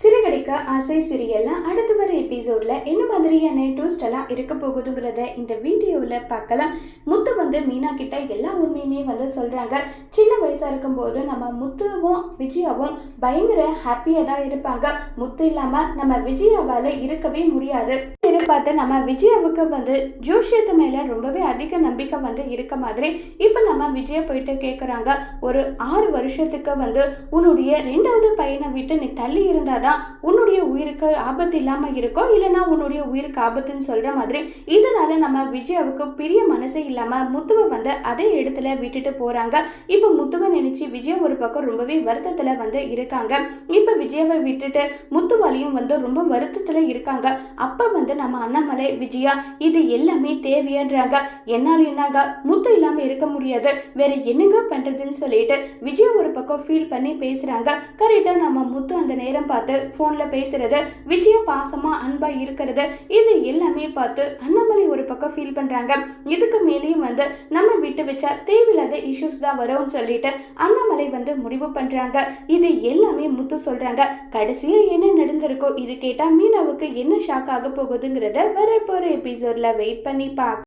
சிறுகடிக்க ஆசை சிரியல்ல அடுத்து வர எபிசோட்ல என்ன மாதிரியான ட்விஸ்ட் எல்லாம் இருக்க போகுதுங்கிறத இந்த வீடியோவில் பார்க்கலாம். முத்து வந்து மீனா கிட்ட எல்லா உண்மையுமே வந்து சொல்றாங்க. சின்ன வயசா இருக்கும்போது நம்ம முத்துவும் விஜயாவும் பயங்கர ஹாப்பியாக தான் இருப்பாங்க. முத்து இல்லாம நம்ம விஜயாவால இருக்கவே முடியாது. பார்த்து நம்ம விஜயாவுக்கு வந்து ஜோஷியத்து மேலே ரொம்பவே அதிக நம்பிக்கை வந்து இருக்க மாதிரி இப்போ நம்ம விஜயா போயிட்டு கேட்குறாங்க ஒரு ஆறு வருஷத்துக்கு வந்து உன்னுடைய ரெண்டாவது பையனை விட்டு நீ தள்ளி இருந்தால் தான் உன்னுடைய உயிருக்கு ஆபத்து இல்லாமல் இருக்கும் இல்லைன்னா உன்னுடைய உயிருக்கு ஆபத்துன்னு சொல்கிற மாதிரி இதனால நம்ம விஜயாவுக்கு பெரிய மனசே இல்லாமல் முத்துவை வந்து அதே இடத்துல விட்டுட்டு போகிறாங்க இப்போ முத்துவை நினச்சி விஜய் ஒரு பக்கம் ரொம்பவே வருத்தத்தில் வந்து இருக்காங்க. இப்போ விஜயாவை விட்டுட்டு முத்துவாலையும் வந்து ரொம்ப வருத்தத்தில் இருக்காங்க. அப்போ வந்து நம்ம அண்ணாமலை விஜயா இது எல்லாமே தேவையன்றாங்க. என்னால் தாங்க முத்து இல்லாம இருக்க முடியாது. வேற என்னங்க பண்றதுன்னு சொல்லிட்டு விஜயா ஒரு பக்கம் ஃபீல் பண்ணி பேசுறாங்க. கரெக்டா நம்ம முத்து அந்த நேரம் பார்த்து போன்ல பேசுறது விஜயா பாசமா அன்பா இருக்கிறது இது எல்லாமே பார்த்து அண்ணாமலை ஒரு பக்கம் ஃபீல் பண்றாங்க. இதுக்கு மேலேயும் வந்து நம்ம விட்டு வச்சா தேவையில்லாத இஷ்யூஸ் தான் வரும்னு சொல்லிட்டு அண்ணாமலை வந்து முடிவு பண்றாங்க. இது எல்லாமே முத்து சொல்றாங்க. கடைசியா என்ன நடந்திருக்கோ இது கேட்டா மீனாவுக்கு என்ன ஷாக் ஆக போகுதுங்கிறத வரப்போகிற எபிசோடில் வெயிட் பண்ணி பார்க்க